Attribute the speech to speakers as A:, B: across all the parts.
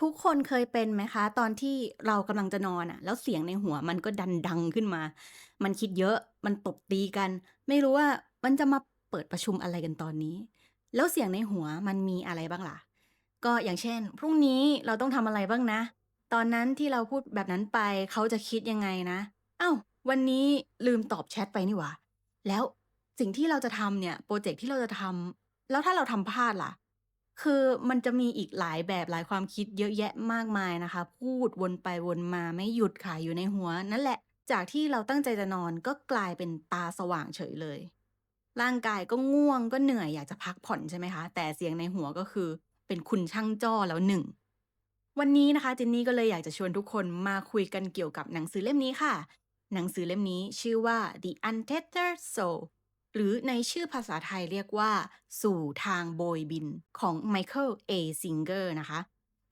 A: ทุกคนเคยเป็นไหมคะ ตอนที่เรากำลังจะนอนอะแล้วเสียงในหัวมันก็ดันดังขึ้นมา มันคิดเยอะมันตบตีกัน ไม่รู้ว่ามันจะมาเปิดประชุมอะไรกันตอนนี้ แล้วเสียงในหัวมันมีอะไรบ้างล่ะ ก็อย่างเช่น พรุ่งนี้เราต้องทำอะไรบ้างนะ ตอนนั้นที่เราพูดแบบนั้นไปเขาจะคิดยังไงนะ เอ้า วันนี้ลืมตอบแชทไปนี่หว่าแล้วสิ่งที่เราจะทำเนี่ยโปรเจกต์ที่เราจะทำแล้วถ้าเราทำพลาดล่ะ คือมันจะมีอีกหลายแบบหลายความคิดเยอะแยะมากมายนะคะ พูดวนไปวนมาไม่หยุดค่ะอยู่ในหัว นั่นแหละ จากที่เราตั้งใจจะนอนก็กลายเป็นตาสว่างเฉยเลย ร่างกายก็ง่วงก็เหนื่อยอยากจะพักผ่อนใช่ไหมคะ แต่เสียงในหัวก็คือ เป็นคุณช่างจ้อแล้วหนึ่งวันนี้นะคะเจนนี่ก็เลยอยากจะชวนทุกคนมาคุยกันเกี่ยวกับหนังสือเล่มนี้ค่ะ หนังสือเล่มนี้ชื่อว่า The Untethered Soul หรือในชื่อภาษาไทยเรียกว่า สู่ทางโบยบินของ Michael A. Singer นะคะ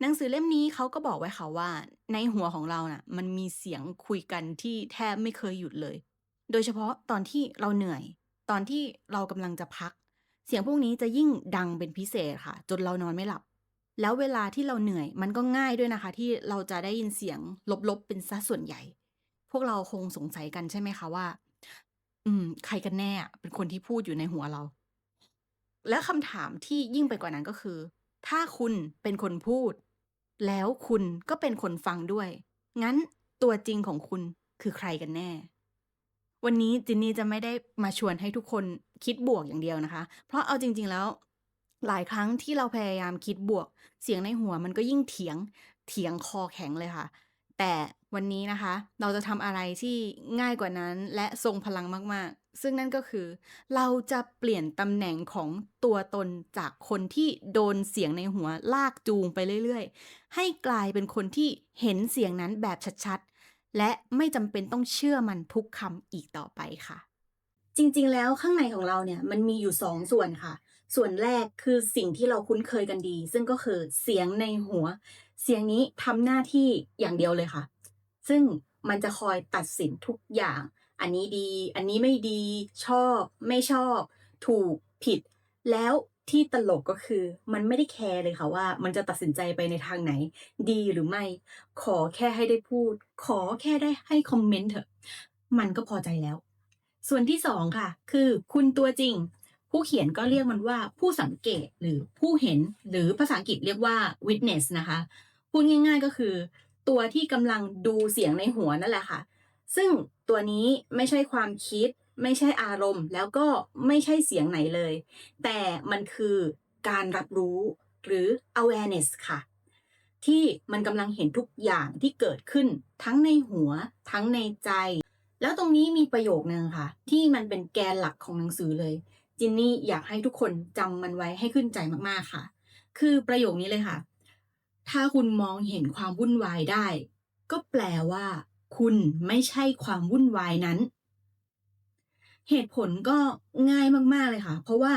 A: หนังสือเล่มนี้เขาก็บอกไว้ค่ะว่า ในหัวของเราน่ะมันมีเสียงคุยกันที่แทบไม่เคยหยุดเลย โดยเฉพาะตอนที่เราเหนื่อย ตอนที่เรากำลังจะพัก เสียงพวกนี้จะยิ่งดังเป็นพิเศษค่ะ จนเรานอนไม่หลับ แล้วเวลาที่เราเหนื่อยมันก็ง่ายด้วยนะคะ ที่เราจะได้ยินเสียงลบๆเป็นซะส่วนใหญ่ พวกเราคงสงสัยกันใช่ไหมคะว่า อืม ใครกันแน่อะเป็นคนที่พูดอยู่ในหัวเรา และคำถามที่ยิ่งไปกว่านั้นก็คือ ถ้าคุณเป็นคนพูด แล้วคุณก็เป็นคนฟังด้วย งั้นตัวจริงของคุณคือใครกันแน่ วันนี้จินนี่จะไม่ได้มาชวนให้ทุกคนคิดบวกอย่างเดียวนะคะ เพราะเอาจริง ๆ แล้ว หลายครั้งที่เราพยายามคิดบวก เสียงในหัวมันก็ยิ่งเถียง เถียงคอแข็งเลยค่ะ แต่ วันนี้นะคะ เราจะทำอะไรที่ง่ายกว่านั้นและทรงพลังมากๆ ซึ่งนั่นก็คือ เราจะเปลี่ยนตำแหน่งของตัวตนจากคนที่โดนเสียงในหัวลากจูงไปเรื่อยๆ ให้กลายเป็นคนที่เห็นเสียงนั้นแบบชัดๆ และไม่จำเป็นต้องเชื่อมันทุกคำอีกต่อไปค่ะ จริงๆ แล้วข้างในของเราเนี่ยมันมีอยู่สองส่วนค่ะ ส่วนแรกคือสิ่งที่เราคุ้นเคยกันดี ซึ่งก็คือเสียงในหัว เสียงนี้ทำหน้าที่อย่างเดียวเลยค่ะ ซึ่งมันจะคอยตัดสินทุกอย่าง อันนี้ดี อันนี้ไม่ดี ชอบ ไม่ชอบ ถูก ผิด แล้วที่ตลกก็คือ มันไม่ได้แคร์เลยค่ะว่า มันจะตัดสินใจไปในทางไหน ดีหรือไม่ ขอแค่ให้ได้พูด ขอแค่ได้ให้คอมเมนต์เถอะ มันก็พอใจแล้ว ส่วนที่สองค่ะ คือคุณตัวจริง ผู้เขียนก็เรียกมันว่าผู้สังเกตหรือผู้เห็นหรือภาษาอังกฤษเรียกว่า witness นะคะ พูดง่าย ๆ ก็คือ ตัวที่กำลังดูเสียงในหัวนั่นแหละค่ะ ซึ่งตัวนี้ไม่ใช่ความคิด ไม่ใช่อารมณ์ แล้วก็ไม่ใช่เสียงไหนเลย แต่มันคือการรับรู้หรือ awareness ค่ะ ที่มันกำลังเห็นทุกอย่างที่เกิดขึ้น ทั้งในหัว ทั้งในใจ แล้วตรงนี้มีประโยคนึงค่ะ ที่มันเป็นแกนหลักของหนังสือเลย จินนี่อยากให้ทุกคนจำมันไว้ให้ขึ้นใจมากๆค่ะ คือประโยคนี้เลยค่ะ ถ้าคุณมองเห็นความวุ่นวายได้ ก็แปลว่า คุณไม่ใช่ความวุ่นวายนั้น เหตุผลก็ง่ายมาก ๆ เลยค่ะ เพราะว่า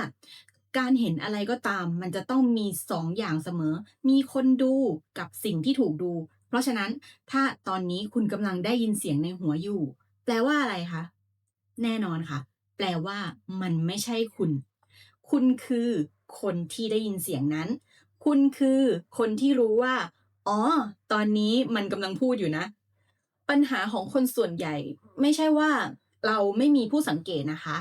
A: การเห็นอะไรก็ตาม มันจะต้องมีสองอย่างเสมอ มีคนดูกับสิ่งที่ถูกดู เพราะฉะนั้นถ้าตอนนี้คุณกำลังได้ยินเสียงในหัวอยู่ แปลว่าอะไรคะ แน่นอนค่ะ แปลว่า มันไม่ใช่คุณ คุณคือคนที่ได้ยินเสียงนั้น คุณคือคนที่รู้ว่า อ๋อ ตอนนี้มันกำลังพูดอยู่นะ ปัญหาของคนส่วนใหญ่ ไม่ใช่ว่าเราไม่มีผู้สังเกตนะคะ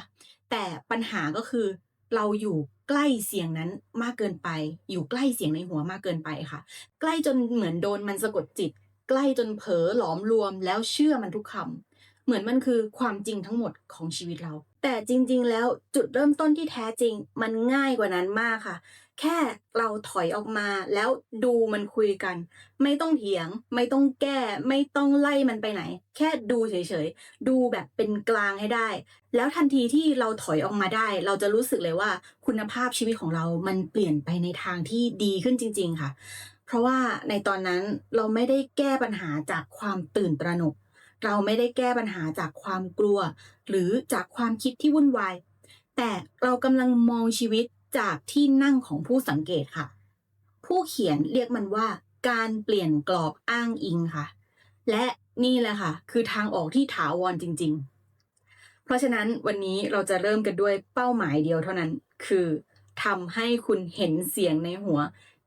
A: แต่ปัญหาก็คือเราอยู่ใกล้เสียงนั้นมากเกินไป อยู่ใกล้เสียงในหัวมากเกินไปค่ะ ใกล้จนเหมือนโดนมันสะกดจิต ใกล้จนเผลอหลอมรวมแล้วเชื่อมันทุกคำเหมือนมันคือความจริงทั้งหมดของชีวิตเรา แต่จริง ๆ แล้วจุดเริ่มต้นที่แท้จริง มันง่ายกว่านั้นมากค่ะ แค่เราถอยออกมาแล้วดูมันคุยกัน ไม่ต้องเถียง ไม่ต้องแก้ ไม่ต้องไล่มันไปไหน แค่ดูเฉยๆ ดูแบบเป็นกลางให้ได้ แล้วทันทีที่เราถอยออกมาได้ เราจะรู้สึกเลยว่าคุณภาพชีวิตของเรามันเปลี่ยนไปในทางที่ดีขึ้นจริง ๆ ค่ะ เพราะว่าในตอนนั้นเราไม่ได้แก้ปัญหาจากความตื่นตระหนก เราไม่ได้แก้ปัญหาจากความกลัว หรือจากความคิดที่วุ่นวายแต่เรากำลังมองชีวิต จากที่นั่งของผู้สังเกตค่ะ ผู้เขียนเรียกมันว่าการเปลี่ยนกรอบอ้างอิงค่ะ และนี่แหละค่ะ คือทางออกที่ถาวรจริง ๆ เพราะฉะนั้นวันนี้เราจะเริ่มกันด้วยเป้าหมายเดียวเท่านั้น คือทำให้คุณเห็นเสียงในหัว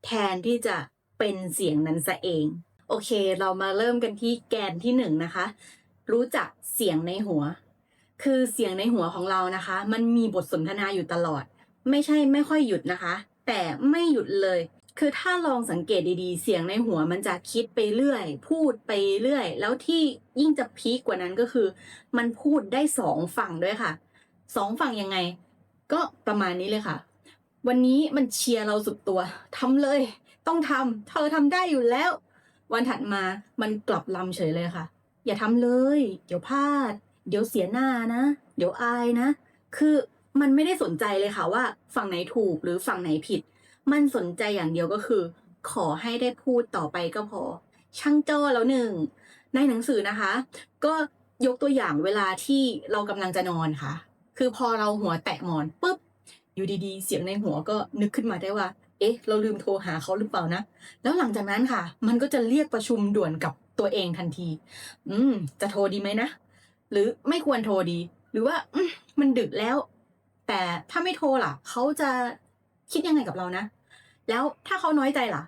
A: แทนที่จะเป็นเสียงนั้นซะเอง โอเค เรามาเริ่มกันที่แกนที่หนึ่งนะคะ รู้จักเสียงในหัว คือเสียงในหัวของเรานะคะ มันมีบทสนทนาอยู่ตลอด ไม่ใช่ไม่ค่อยหยุดนะคะ แต่ไม่หยุดเลย คือถ้าลองสังเกตดีๆ เสียงในหัวมันจะคิดไปเรื่อย พูดไปเรื่อย แล้วที่ยิ่งจะพีคกว่านั้นก็คือ มันพูดได้สองฝั่งด้วยค่ะสองฝั่งยังไง ก็ประมาณนี้เลยค่ะ วันนี้มันเชียร์เราสุดตัวทำเลย ต้องทำเธอทำได้อยู่แล้ว วันถัดมามันกลับลำเฉยเลยค่ะ อย่าทำเลย เดี๋ยวพลาด เดี๋ยวเสียหน้านะ เดี๋ยวอายนะ คือ มันไม่ได้สนใจเลยค่ะว่าฝั่งไหนถูกหรือฝั่งไหนผิด มันสนใจอย่างเดียวก็คือ ขอให้ได้พูดต่อไปก็พอ ช่างจ้อแล้วหนึ่ง ในหนังสือนะคะ ก็ยกตัวอย่างเวลาที่เรากำลังจะนอนค่ะ คือพอเราหัวแตะหมอนปุ๊บ อยู่ดีๆ เสียงในหัวก็นึกขึ้นมาได้ว่า เอ๊ะ เราลืมโทรหาเขาหรือเปล่านะ แล้วหลังจากนั้นค่ะ มันก็จะเรียกประชุมด่วนกับตัวเองทันที อืม จะโทรดีไหมนะ หรือไม่ควรโทรดี หรือว่าอมมันดึกแล้ว แต่ถ้าไม่โทรล่ะ เขาจะคิดยังไงกับเรานะ แล้วถ้าเขาน้อยใจล่ะ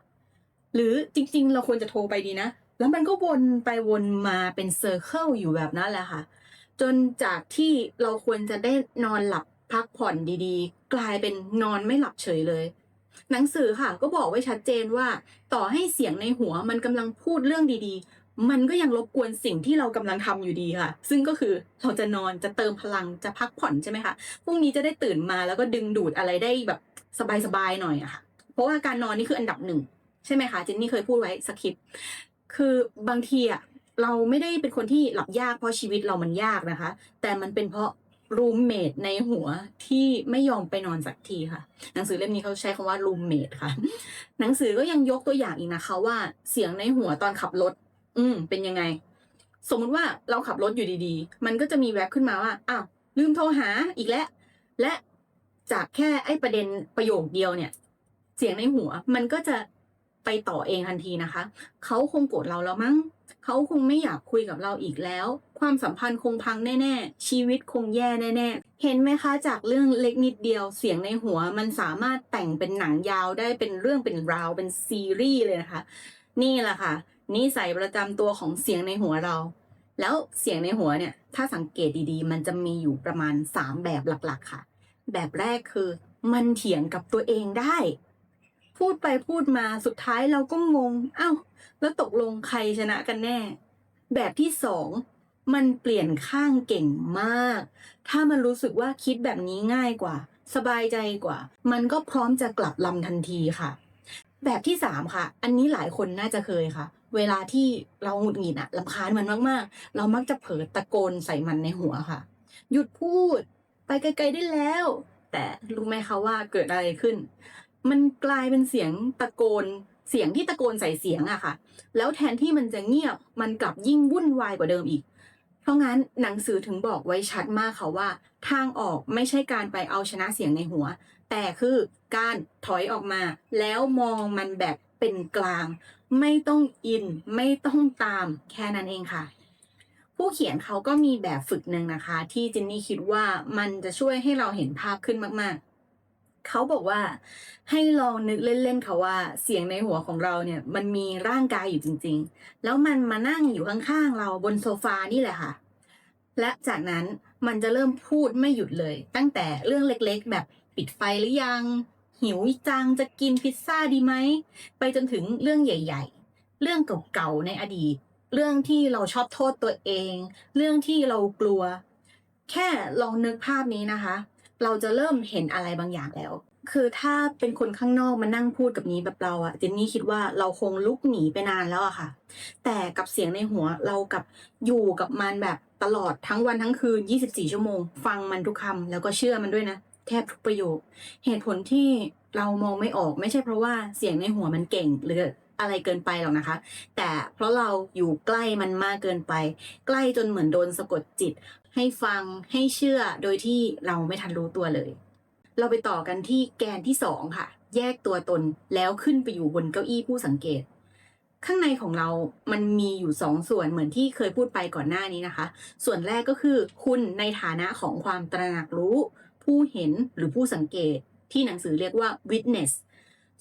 A: หรือจริง ๆ เราควรจะโทรไปดีนะ แล้วมันก็วนไปวนมาเป็นเซอร์เคิลอยู่แบบนั้นแหละค่ะ จนจากที่เราควรจะได้นอนหลับพักผ่อนดีๆ กลายเป็นนอนไม่หลับเฉยเลย หนังสือค่ะก็บอกไว้ชัดเจนว่า ต่อให้เสียงในหัวมันกำลังพูดเรื่องดีๆ มันก็ยังรบกวนสิ่งที่เรากำลังทำอยู่ดีค่ะ ซึ่งก็คือเราจะนอนจะเติมพลังจะพักผ่อนใช่ไหมคะพรุ่งนี้จะได้ตื่นมาแล้วก็ดึงดูดอะไรได้แบบสบายๆหน่อยอะค่ะ เพราะว่าการนอนนี่คืออันดับหนึ่งใช่ไหมคะเจนนี่เคยพูดไว้สคริปต์คือบางทีอะเราไม่ได้เป็นคนที่หลับยากเพราะชีวิตเรามันยากนะคะ แต่มันเป็นเพราะรูมเมทในหัวที่ไม่ยอมไปนอนสักทีค่ะ หนังสือเล่มนี้เขาใช้คำว่ารูมเมทค่ะ หนังสือก็ยังยกตัวอย่างอีกนะคะว่าเสียงในหัวตอนขับรถ อืม เป็นยังไง สมมุติว่าเราขับรถอยู่ดีๆ มันก็จะมีแวบขึ้นมาว่าอ้าวลืมโทรหาอีกแล้วและจากแค่ไอ้ประเด็นประโยคเดียวเนี่ย เสียงในหัว มันก็จะไปต่อเองทันทีนะคะ เขาคงโกรธเราแล้วมั้ง เขาคงไม่อยากคุยกับเราอีกแล้ว ความสัมพันธ์คงพังแน่ๆ ชีวิตคงแย่แน่ๆ เห็นไหมคะ จากเรื่องเล็กนิดเดียว เสียงในหัว มันสามารถแต่งเป็นหนังยาวได้เป็นเรื่องเป็นราวเป็นซีรีส์เลยนะคะ นี่แหละค่ะ นิสัยประจำตัวของเสียงในหัวเรา แล้วเสียงในหัวเนี่ยถ้าสังเกตดีๆ มันจะมีอยู่ประมาณ 3 แบบหลักๆ ค่ะ แบบแรกคือ มันเถียงกับตัวเองได้ พูดไปพูดมาสุดท้ายเราก็งงอ้าวแล้วตกลงใครชนะกันแน่ แบบที่สองมันเปลี่ยนข้างเก่งมาก ถ้ามันรู้สึกว่าคิดแบบนี้ง่ายกว่า สบายใจกว่า มันก็พร้อมจะกลับลำทันทีค่ะ แบบที่สามค่ะ อันนี้หลายคนน่าจะเคยค่ะ เวลาที่เราหงุดหงิดอะลำคาญมันมากๆ เรามักจะเผลอตะโกนใส่มันในหัวค่ะ หยุดพูด ไปไกลๆได้แล้ว แต่รู้ไหมคะว่าเกิดอะไรขึ้น มันกลายเป็นเสียงตะโกนเสียงที่ตะโกนใส่เสียงอะค่ะ แล้วแทนที่มันจะเงียบ มันกลับยิ่งวุ่นวายกว่าเดิมอีก เพราะงั้นหนังสือถึงบอกไว้ชัดมากค่ะว่า ทางออกไม่ใช่การไปเอาชนะเสียงในหัว แต่คือการถอยออกมา แล้วมองมันแบบเป็นกลาง ไม่ต้องอิน ไม่ต้องตามแค่นั้นเองค่ะ ผู้เขียนเขาก็มีแบบฝึกหนึ่งนะคะ ที่จินนี่คิดว่ามันจะช่วยให้เราเห็นภาพขึ้นมาก ๆ เขาบอกว่าให้ลองนึกเล่น ๆ ค่ะว่า เสียงในหัวของเราเนี่ย มันมีร่างกายอยู่จริง ๆ แล้วมันมานั่งอยู่ข้าง ๆ เราบนโซฟานี่แหละค่ะ และจากนั้นมันจะเริ่มพูดไม่หยุดเลย ตั้งแต่เรื่องเล็กๆ แบบปิดไฟหรือยัง หิวจังจะกินพิซซ่าดีไหม ไปจนถึงเรื่องใหญ่ ๆ เรื่องเก่าๆในอดีต เรื่องที่เราชอบโทษตัวเอง เรื่องที่เรากลัว แค่ลองนึกภาพนี้นะคะ เราจะเริ่มเห็นอะไรบางอย่างแล้ว คือถ้าเป็นคนข้างนอกมานั่งพูดกับนี้แบบเราอะเจนนี่คิดว่าเราคงลุกหนีไปนานแล้วอะค่ะ แต่กับเสียงในหัวเรากับอยู่กับมันแบบตลอดทั้งวันทั้งคืน 24 ชั่วโมง ฟังมันทุกคำแล้วก็เชื่อมันด้วยนะ แทบทุกประโยค เหตุผลที่เรามองไม่ออกไม่ใช่เพราะว่าเสียงในหัวมันเก่งหรืออะไรเกินไปหรอกนะคะ แต่เพราะเราอยู่ใกล้มันมากเกินไป ใกล้จนเหมือนโดนสะกดจิต ให้ฟังให้เชื่อโดยที่เราไม่ทันรู้ตัวเลย เราไปต่อกันที่แกนที่สองค่ะ แยกตัวตนแล้วขึ้นไปอยู่บนเก้าอี้ผู้สังเกต ข้างในของเรามันมีอยู่สองส่วนเหมือนที่เคยพูดไปก่อนหน้านี้นะคะ ส่วนแรกก็คือคุณในฐานะของความตระหนักรู้ ผู้เห็นหรือผู้สังเกตที่หนังสือเรียกว่า witness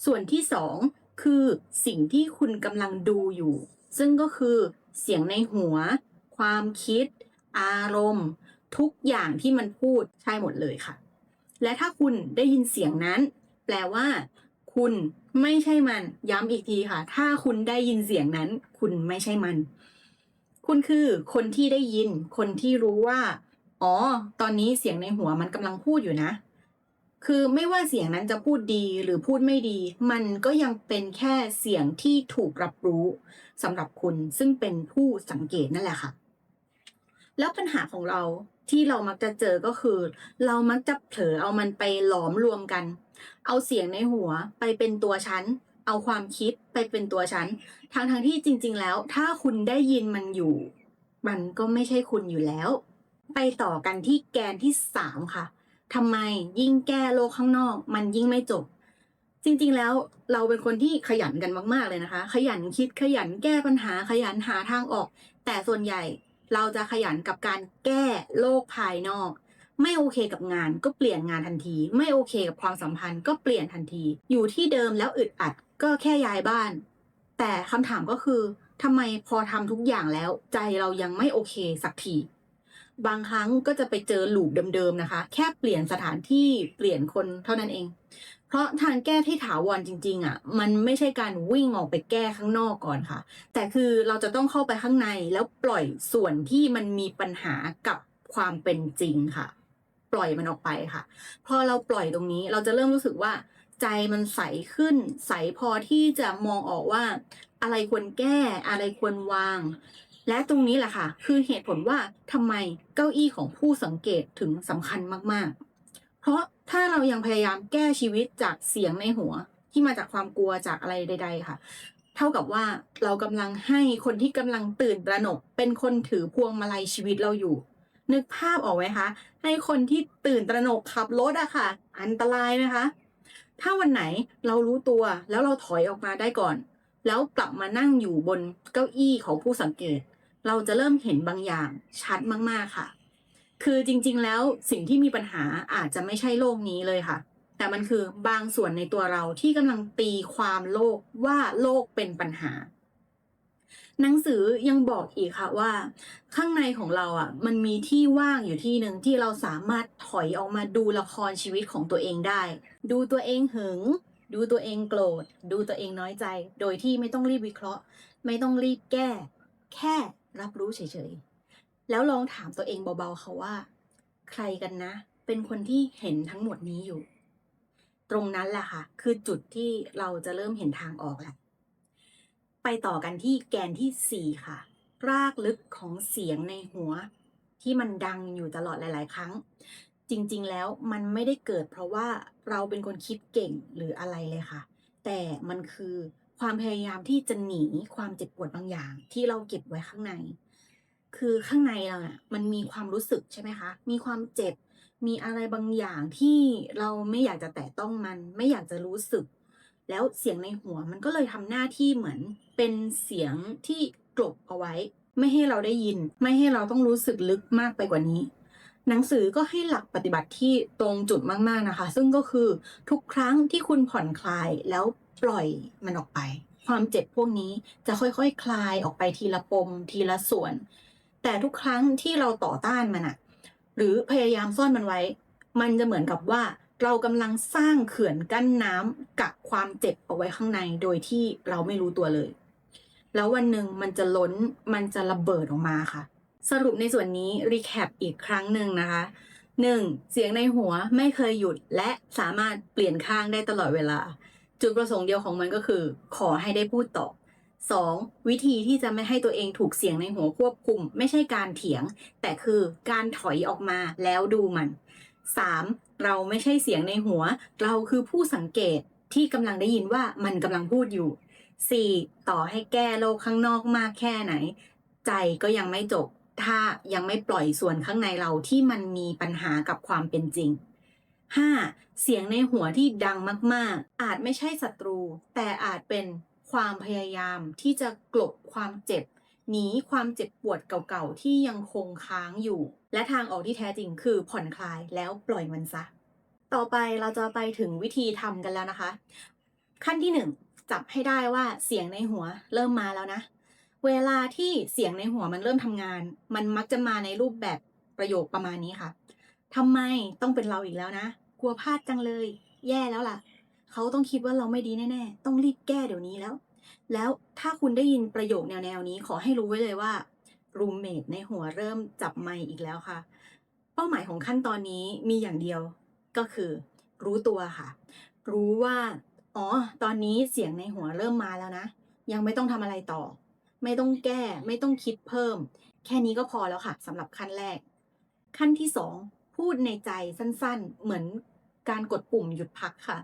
A: ส่วนที่สองคือสิ่งที่คุณกำลังดูอยู่ ซึ่งก็คือเสียงในหัว ความคิด อารมณ์ ทุกอย่างที่มันพูดใช่หมดเลยค่ะ และถ้าคุณได้ยินเสียงนั้น แปลว่า คุณไม่ใช่มัน ย้ำอีกทีค่ะ ถ้าคุณได้ยินเสียงนั้น คุณไม่ใช่มัน คุณคือคนที่ได้ยิน คนที่รู้ว่า อ๋อ ตอนนี้เสียงในหัวมันกำลังพูดอยู่นะ คือไม่ว่าเสียงนั้นจะพูดดีหรือพูดไม่ดี มันก็ยังเป็นแค่เสียงที่ถูกรับรู้สำหรับคุณซึ่งเป็นผู้สังเกตนั่นแหละค่ะ แล้วปัญหาของเราที่เรามักจะเจอก็คือ เรามักจะเผลอเอามันไปหลอมรวมกัน เอาเสียงในหัวไปเป็นตัวฉันเอาความคิดไปเป็นตัวฉันทางทางที่จริง ๆ แล้ว ถ้าคุณได้ยินมันอยู่ มันก็ไม่ใช่คุณอยู่แล้ว ไปต่อกันที่แกนที่สามค่ะทำไมยิ่งแก้โลกข้างนอก มันยิ่งไม่จบ จริงๆแล้วเราเป็นคนที่ขยันกันมาก ๆเลยนะคะ ขยันคิดขยันแก้ปัญหาขยันหาทางออก แต่ส่วนใหญ่เราจะขยันกับการแก้โลกภายนอก ไม่โอเคกับงานก็เปลี่ยนงานทันที ไม่โอเคกับความสัมพันธ์ก็เปลี่ยนทันที อยู่ที่เดิมแล้วอึดอัดก็แค่ย้ายบ้าน แต่คำถามก็คือทำไมพอทำทุกอย่างแล้วใจเรายังไม่โอเคสักที บางครั้งก็จะไปเจอหลูปเดิมๆนะคะ แค่เปลี่ยนสถานที่เปลี่ยนคนเท่านั้นเอง เพราะทางแก้ที่ถาวรจริง ๆอะ มันไม่ใช่การวิ่งออกไปแก้ข้างนอกก่อนค่ะ แต่คือเราจะต้องเข้าไปข้างในแล้วปล่อยส่วนที่มันมีปัญหากับความเป็นจริงค่ะ ปล่อยมันออกไปค่ะ พอเราปล่อยตรงนี้เราจะเริ่มรู้สึกว่าใจมันใสขึ้น ใสพอที่จะมองออกว่า อะไรควรแก้อะไรควรวาง และตรงนี้แหละค่ะ คือเหตุผลว่าทำไมเก้าอี้ของผู้สังเกตถึงสำคัญมากๆ เพราะถ้าเรายังพยายามแก้ชีวิตจากเสียงในหัว ที่มาจากความกลัวจากอะไรใด ๆ ค่ะ เท่ากับว่าเรากำลังให้คนที่กำลังตื่นตระหนก เป็นคนถือพวงมาลัยชีวิตเราอยู่ นึกภาพออกไหมคะ ให้คนที่ตื่นตระหนกขับรถอะค่ะ อันตรายนะคะ ถ้าวันไหนเรารู้ตัวแล้วเราถอยออกมาได้ก่อน แล้วกลับมานั่งอยู่บนเก้าอี้ของผู้สังเกต เราจะเริ่มเห็นบางอย่างชัดมาก ๆค่ะ คือจริงๆ แล้วสิ่งที่มีปัญหาอาจจะไม่ใช่โลกนี้เลยค่ะ แต่มันคือบางส่วนในตัวเราที่กำลังตีความโลกว่าโลกเป็นปัญหา หนังสือยังบอกอีกค่ะว่า ข้างในของเราอะ มันมีที่ว่างอยู่ที่หนึ่งที่เราสามารถถอยออกมาดูละครชีวิตของตัวเองได้ ดูตัวเองหึงดูตัวเองโกรธ ดูตัวเองน้อยใจ โดยที่ไม่ต้องรีบวิเคราะห์ ไม่ต้องรีบแก้ แค่ รับรู้เฉยๆ แล้วลองถามตัวเองเบาๆ ค่ะว่า ใครกันนะ เป็นคนที่เห็นทั้งหมดนี้อยู่ ตรงนั้นแหละค่ะ คือจุดที่เราจะเริ่มเห็นทางออกแหละไปต่อกันที่แกนที่สี่ค่ะ รากลึกของเสียงในหัว ที่มันดังอยู่ตลอดหลาย ๆ ครั้ง จริงๆ แล้วมันไม่ได้เกิดเพราะว่าเราเป็นคนคิดเก่งหรืออะไรเลยค่ะ แต่มันคือ ความพยายามที่จะหนีความเจ็บปวดบางอย่าง ที่เราเก็บไว้ข้างใน คือข้างในเราเนี่ยมันมีความรู้สึกใช่ไหมคะ มีความเจ็บ มีอะไรบางอย่างที่เราไม่อยากจะแตะต้องมัน ไม่อยากจะรู้สึก แล้วเสียงในหัวมันก็เลยทำหน้าที่เหมือนเป็นเสียงที่กลบเอาไว้ ไม่ให้เราได้ยิน ไม่ให้เราต้องรู้สึกลึกมากไปกว่านี้หนังสือก็ให้หลักปฏิบัติที่ตรงจุดมาก ๆ นะคะ ซึ่งก็คือทุกครั้งที่คุณผ่อนคลายแล้ว ปล่อยมันออกไป ความเจ็บพวกนี้จะค่อยๆคคลายออกไปทีละปมทีละส่วน แต่ทุกครั้งที่เราต่อต้านมันอะหรือพยายามซ่อนมันไว้ มันจะเหมือนกับว่าเรากำลังสร้างเขื่อนกั้นน้ำกักความเจ็บเอาไว้ข้างในโดยที่เราไม่รู้ตัวเลย แล้ววันหนึ่งมันจะล้นมันจะระเบิดออกมาค่ะ สรุปในส่วนนี้รีแคปอีกครั้งหนึ่งนะคะ 1. เสียงในหัวไม่เคยหยุดและสามารถเปลี่ยนข้างได้ตลอดเวลา จุดประสงค์เดียวของมันก็คือ ขอให้ได้พูดต่อ 2. วิธีที่จะไม่ให้ตัวเองถูกเสียงในหัวควบคุม ไม่ใช่การเถียง แต่คือการถอยออกมาแล้วดูมัน 3. เราไม่ใช่เสียงในหัว เราคือผู้สังเกตที่กำลังได้ยินว่ามันกำลังพูดอยู่ 4. ต่อให้แก้โลกข้างนอกมากแค่ไหน ใจก็ยังไม่จบ ถ้ายังไม่ปล่อยส่วนข้างในเราที่มันมีปัญหากับความเป็นจริง 5. เสียงในหัวที่ดังมาก ๆ อาจไม่ใช่ศัตรู แต่อาจเป็นความพยายามที่จะกลบความเจ็บ หนีความเจ็บปวดเก่าๆ ที่ยังคงค้างอยู่ และทางออกที่แท้จริงคือผ่อนคลายแล้วปล่อยมันซะ ต่อไปเราจะไปถึงวิธีทำกันแล้วนะคะ ขั้นที่หนึ่งจับให้ได้ว่าเสียงในหัวเริ่มมาแล้วนะ เวลาที่เสียงในหัวมันเริ่มทำงาน มันมักจะมาในรูปแบบประโยคประมาณนี้ค่ะทำไมต้องเป็นเราอีกแล้วนะ กลัวพลาดจังเลย แย่แล้วล่ะ เขาต้องคิดว่าเราไม่ดีแน่ๆ ต้องรีบแก้เดี๋ยวนี้แล้ว แล้วถ้าคุณได้ยินประโยคแนวๆนี้ขอให้รู้ไว้เลยว่ารูมเมทในหัวเริ่มจับไมค์อีกแล้วค่ะ เป้าหมายของขั้นตอนนี้มีอย่างเดียวก็คือ รู้ตัวค่ะ รู้ว่า อ๋อ ตอนนี้เสียงในหัวเริ่มมาแล้วนะ ยังไม่ต้องทำอะไรต่อ ไม่ต้องแก้ ไม่ต้องคิดเพิ่ม แค่นี้ก็พอแล้วค่ะสำหรับขั้นแรก ขั้นที่สอง พูดในใจสั้นๆ เหมือนการกดปุ่มหยุดพักค่ะ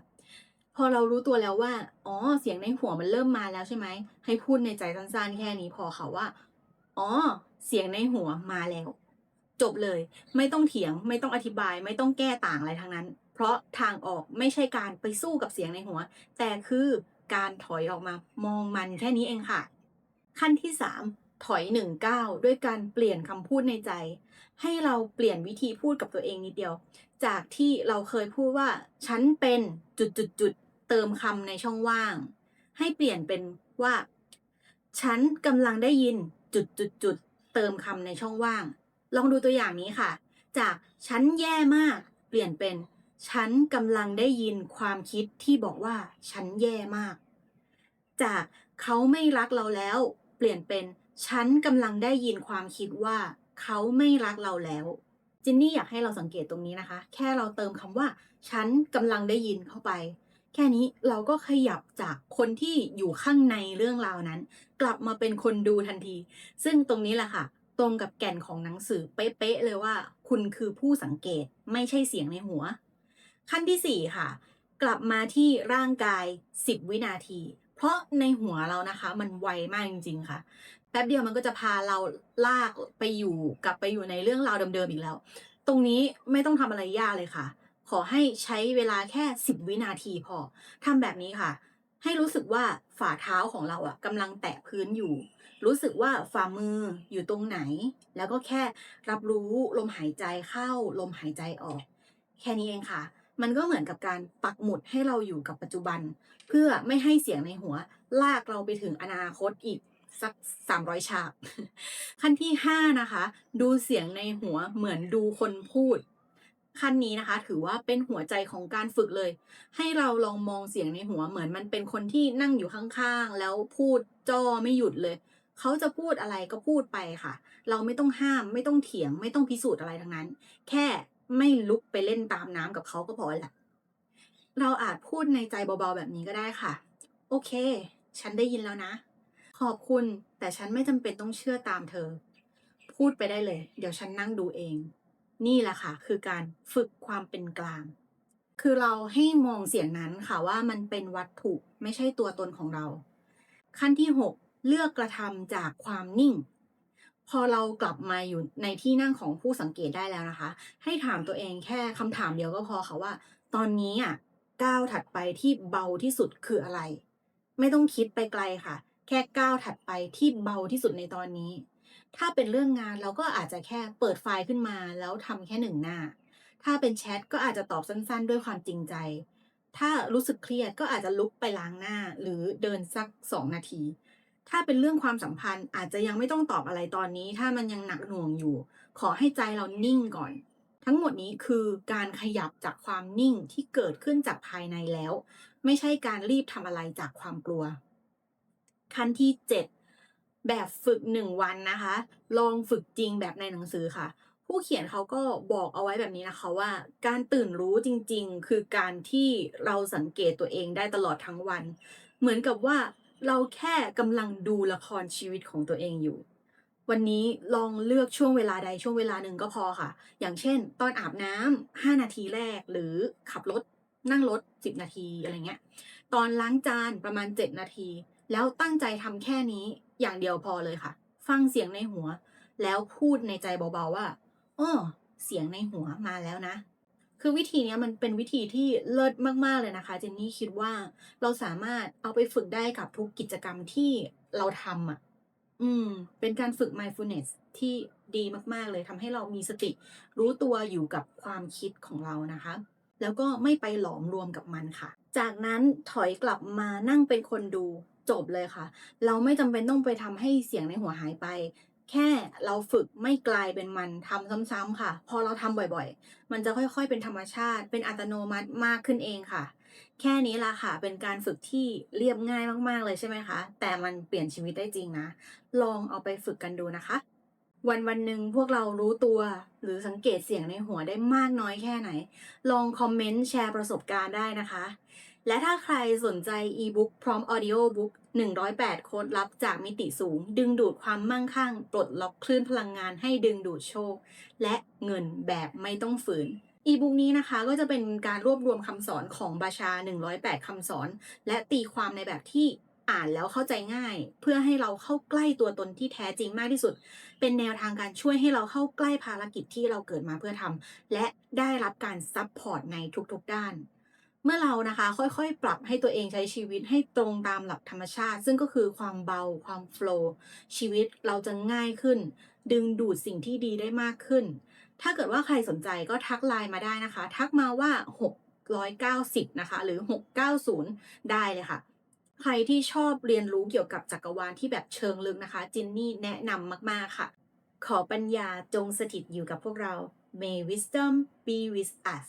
A: พอเรารู้ตัวแล้วว่า อ๋อ เสียงในหัวมันเริ่มมาแล้วใช่ไหม ให้พูดในใจสั้นๆ แค่นี้พอค่ะว่า อ๋อ เสียงในหัวมาแล้ว จบเลย ไม่ต้องเถียง ไม่ต้องอธิบาย ไม่ต้องแก้ต่างอะไรทั้งนั้น เพราะทางออกไม่ใช่การไปสู้กับเสียงในหัว แต่คือการถอยออกมามองมันแค่นี้เองค่ะ ขั้นที่ 3 ถอยหนึ่งก้าวด้วยการเปลี่ยนคำพูดในใจ ให้เราเปลี่ยนวิธีพูดกับตัวเองนิดเดียว จากที่เราเคยพูดว่า ฉันเป็นจุดจุดจุดๆเติมคำในช่องว่าง ให้เปลี่ยนเป็นว่า ฉันกำลังได้ยินจุดจุดจุดๆๆเติมคำในช่องว่าง ลองดูตัวอย่างนี้ค่ะ จากฉันแย่มาก เปลี่ยนเป็น ฉันกำลังได้ยินความคิดที่บอกว่า ฉันแย่มาก จากเขาไม่รักเราแล้ว เปลี่ยนเป็น ฉันกำลังได้ยินความคิดว่า เขาไม่รักเราแล้ว จินนี่อยากให้เราสังเกตตรงนี้นะคะ แค่เราเติมคำว่า ฉันกำลังได้ยินเข้าไป แค่นี้เราก็ขยับจากคนที่อยู่ข้างในเรื่องราวนั้น กลับมาเป็นคนดูทันที ซึ่งตรงนี้แหละค่ะ ตรงกับแก่นของหนังสือเป๊ะๆเลยว่า คุณคือผู้สังเกตไม่ใช่เสียงในหัว ขั้นที่ 4 ค่ะ กลับมาที่ร่างกาย 10 วินาทีเพราะในหัวเรานะคะมันไวมากจริง ๆ ค่ะ ป๊บเดียวมันก็จะพาเราลากไปอยู่กลับไปอยู่ในเรื่องราวเดิมๆอีกแล้ว ตรงนี้ไม่ต้องทำอะไรยากเลยค่ะ ขอให้ใช้เวลาแค่ 10 วินาทีพอทำแบบนี้ค่ะ ให้รู้สึกว่าฝ่าเท้าของเราอะกำลังแตะพื้นอยู่ รู้สึกว่าฝ่ามืออยู่ตรงไหน แล้วก็แค่รับรู้ลมหายใจเข้า ลมหายใจออก แค่นี้เองค่ะ มันก็เหมือนกับการปักหมุดให้เราอยู่กับปัจจุบัน เพื่อไม่ให้เสียงในหัว ลากเราไปถึงอนาคตอีก สัก 300 ฉาก ขั้นที่ 5 นะคะ ดูเสียงในหัวเหมือนดูคนพูด ขั้นนี้นะคะ ถือว่าเป็นหัวใจของการฝึกเลย ให้เราลองมองเสียงในหัวเหมือนมันเป็นคนที่นั่งอยู่ข้างๆ แล้วพูดจ้อไม่หยุดเลยเขาจะพูดอะไรก็พูดไปค่ะ เราไม่ต้องห้ามไม่ต้องเถียง ไม่ต้องพิสูจน์อะไรทั้งนั้น แค่ไม่ลุกไปเล่นตามน้ำกับเขาก็พอแหละ เราอาจพูดในใจเบาๆแบบนี้ก็ได้ค่ะ โอเค ฉันได้ยินแล้วนะ ขอบคุณ แต่ฉันไม่จำเป็นต้องเชื่อตามเธอ พูดไปได้เลย เดี๋ยวฉันนั่งดูเอง นี่แหละค่ะ คือการฝึกความเป็นกลาง คือเราให้มองเสียงนั้นค่ะว่ามันเป็นวัตถุไม่ใช่ตัวตนของเรา ขั้นที่ 6 เลือกกระทำจากความนิ่ง พอเรากลับมาอยู่ในที่นั่งของผู้สังเกตได้แล้วนะคะ ให้ถามตัวเองแค่คำถามเดียวก็พอค่ะว่า ตอนนี้อะก้าวถัดไปที่เบาที่สุดคืออะไร ไม่ต้องคิดไปไกลค่ะ แค่ก้าวถัดไปที่เบาที่สุดในตอนนี้ ถ้าเป็นเรื่องงานเราก็อาจจะแค่เปิดไฟล์ขึ้นมาแล้วทำแค่หนึ่งหน้า ถ้าเป็นแชทก็อาจจะตอบสั้นๆ ด้วยความจริงใจ ถ้ารู้สึกเครียดก็อาจจะลุกไปล้างหน้าหรือเดินสักสองนาที ถ้าเป็นเรื่องความสัมพันธ์อาจจะยังไม่ต้องตอบอะไรตอนนี้ ถ้ามันยังหนักหน่วงอยู่ ขอให้ใจเรานิ่งก่อนทั้งหมดนี้คือการขยับจากความนิ่งที่เกิดขึ้นจากภายในแล้ว ไม่ใช่การรีบทำอะไรจากความกลัว ขั้นที่ 7 แบบฝึก 1 วันนะคะ ลองฝึกจริงแบบในหนังสือค่ะ ผู้เขียนเขาก็บอกเอาไว้แบบนี้นะคะว่า การตื่นรู้จริงๆ คือการที่เราสังเกตตัวเองได้ตลอดทั้งวัน เหมือนกับว่าเราแค่กำลังดูละครชีวิตของตัวเองอยู่ วันนี้ลองเลือกช่วงเวลาใดช่วงเวลาหนึ่งก็พอค่ะ อย่างเช่น ตอนอาบน้ำ5นาทีแรกหรือขับรถนั่งรถ 10 นาทีอะไรเงี้ย ตอนล้างจานประมาณ 7 นาที แล้วตั้งใจทำแค่นี้อย่างเดียวพอเลยค่ะ ฟังเสียงในหัว แล้วพูดในใจเบาๆว่าอ้อเสียงในหัวมาแล้วนะ คือวิธีนี้มันเป็นวิธีที่เลิศมากๆเลยนะคะ เจนนี่คิดว่าเราสามารถเอาไปฝึกได้กับทุกกิจกรรมที่เราทำอะ อืม เป็นการฝึก mindfulness ที่ดีมากๆเลยทำให้เรามีสติ รู้ตัวอยู่กับความคิดของเรานะคะ แล้วก็ไม่ไปหลอมรวมกับมันค่ะ จากนั้นถอยกลับมานั่งเป็นคนดู จบเลยค่ะ เราไม่จำเป็นต้องไปทำให้เสียงในหัวหายไป แค่เราฝึกไม่กลายเป็นมันทำซ้ำๆค่ะ พอเราทำบ่อยๆ มันจะค่อยๆ เป็นธรรมชาติ เป็นอัตโนมัติมากขึ้นเองค่ะ แค่นี้ละค่ะ เป็นการฝึกที่เรียบง่ายมากๆเลยใช่ไหมคะ แต่มันเปลี่ยนชีวิตได้จริงนะ ลองเอาไปฝึกกันดูนะคะ วันวันหนึ่งพวกเรารู้ตัวหรือสังเกตเสียงในหัวได้มากน้อยแค่ไหน ลองคอมเมนต์แชร์ประสบการณ์ได้นะคะ และถ้าใครสนใจอีบุ๊กพร้อมออดิโอบุ๊ก108 โค้ดลับจากมิติสูง ดึงดูดความมั่งคั่ง ปลดล็อกคลื่นพลังงานให้ดึงดูดโชค และเงินแบบไม่ต้องฝืนอีบุ๊กนี้นะคะก็จะเป็นการรวบรวมคำสอนของบาชา 108 คำสอน และตีความในแบบที่อ่านแล้วเข้าใจง่าย เพื่อให้เราเข้าใกล้ตัวตนที่แท้จริงมากที่สุด เป็นแนวทางการช่วยให้เราเข้าใกล้ภารกิจที่เราเกิดมาเพื่อทำและได้รับการซัพพอร์ตในทุกๆด้าน เมื่อเรานะคะค่อยๆ ปรับให้ตัวเองใช้ชีวิตให้ตรงตามหลักธรรมชาติ ซึ่งก็คือความเบาความโฟล์ชีวิตเราจะง่ายขึ้น ดึงดูดสิ่งที่ดีได้มากขึ้น ถ้าเกิดว่าใครสนใจก็ทักไลน์มาได้นะคะ ทักมาว่า 690 นะคะ หรือ 690 ได้เลยค่ะใครที่ชอบเรียนรู้เกี่ยวกับจักรวาลที่แบบเชิงลึกนะคะ จินนี่แนะนำมากๆค่ะ ขอปัญญาจงสถิตอยู่กับพวกเรา May wisdom be with us